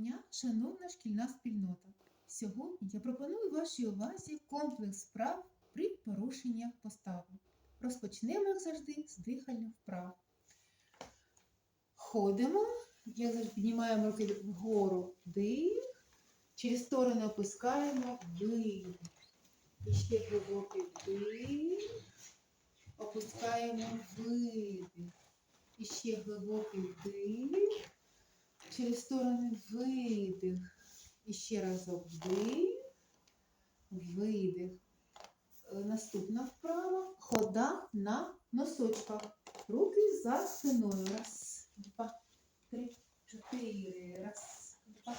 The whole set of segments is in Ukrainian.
дня, шановна шкільна спільнота! Сьогодні я пропоную вашій увазі комплекс вправ при порушеннях постави. Розпочнемо, як завжди, з дихальних вправ. Ходимо, як завжди, піднімаємо руки вгору вдих, через сторони опускаємо видих. І ще глибокий вдих, опускаємо видих. І ще глибокий вдих. Через сторони видих. І ще разок вдих, видих. Е, Наступна вправа. Хода на носочках. Руки за спиною. Раз, два, три, чотири. Раз, два,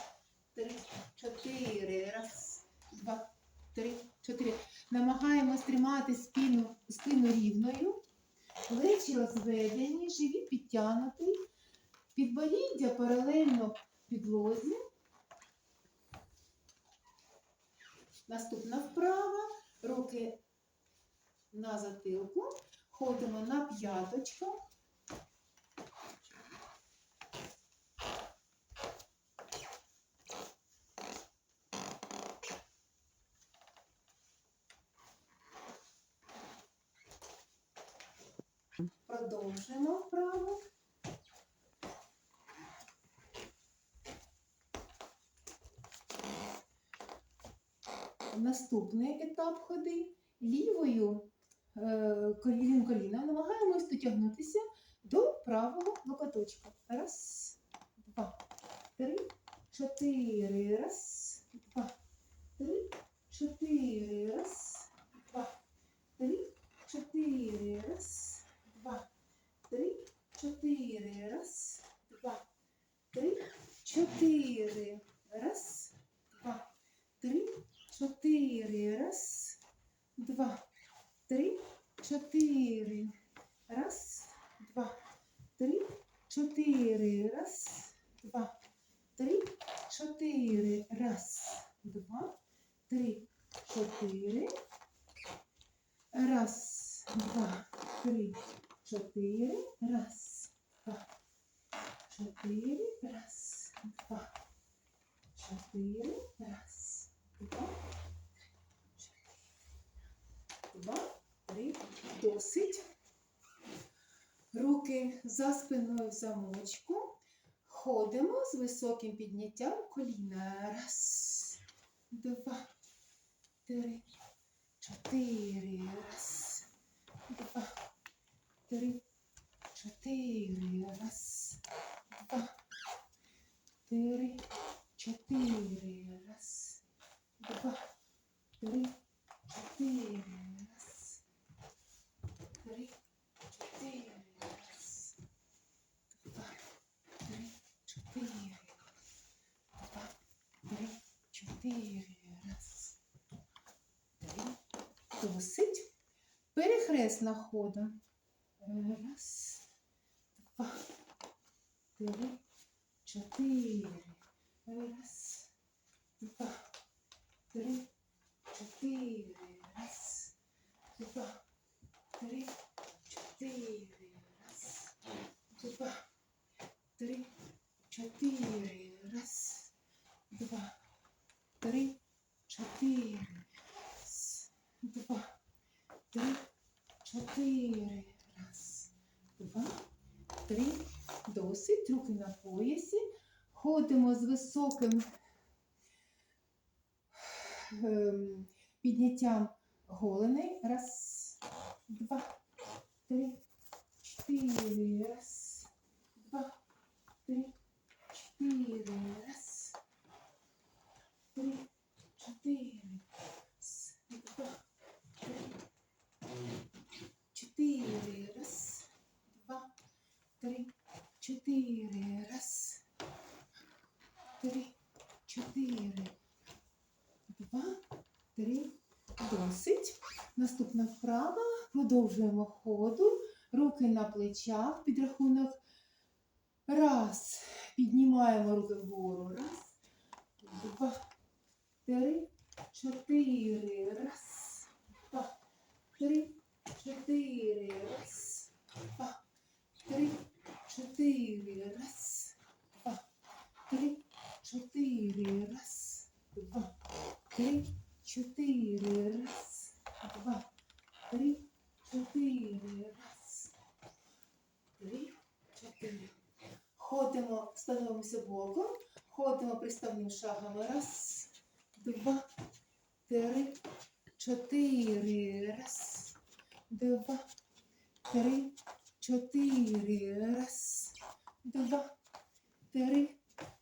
три, чотири. Раз, два, три, чотири. Намагаємось тримати спину, спину рівною. Плечі розведені, живіт підтягнутий. Підборіддя паралельно підлозі. Наступна вправа. Руки на затилку. Ходимо на п'яточках. Продовжуємо вправу. Наступний етап ходи. Лівою е, коліном коліном намагаємось дотягнутися до правого локоточка. Раз, два, три, чотири. Раз, два, три, чотири. Раз, два, три, чотири. Раз, два, три, чотири. Раз, два, три, чотири. Раз, чотири. Раз, два, три, чотири. Раз, два, три, чотири. Раз, два, три, чотири. Раз, два, три, чотири. Раз, два, три, чотири. Раз, два, чотири. Раз, два, чотири. Раз, два, два, три. Досить. Руки за спиною в замочку. Ходимо з високим підняттям коліна. Раз, два, три, чотири. Раз, два, три, чотири. Раз, два, три, чотири. Раз, два, три, чотири. Раз, три, чотири. Раз, два, три, чотири. Два, три, чотири. Раз, три. Досить. Перехресна хода. Раз, два, три, чотири. Раз, два, три, чотири. Раз, два, три, чотири. Раз, два, три, чотири. Раз, два, три, чотири. Два, три, чотири. Раз, два, три. Досить. Руки на поясі. Ходимо з високим ем, підняттям голеней. Раз, два, три, чотири. Раз, два, три, чотири. Раз, три, чотири. Раз, два, три, чотири. Раз, два, три, чотири. Раз, три, чотири. Два, три. Досить. Наступна вправа. Продовжуємо ходу. Руки на плечах. Підрахунок. Раз. Піднімаємо руки вгору. Раз, два, три, чотири. Раз, два, три, чотири. Раз, два, три, чотири. Раз, два, три, чотири. Раз, два, три, Раз, два, три, чотири. Раз, три, чотири. Ходимо, становимося боком, ходимо приставним шагами. Раз, два, три, чотири. Раз, два, три, чотири. Раз, два, три,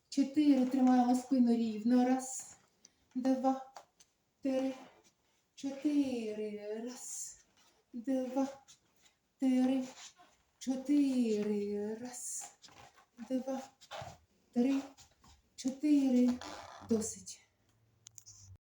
чотири. Тримаємо спину рівно. Раз, два, три, чотири. Раз, два, три, чотири. Раз, два, три, чотири. Досить.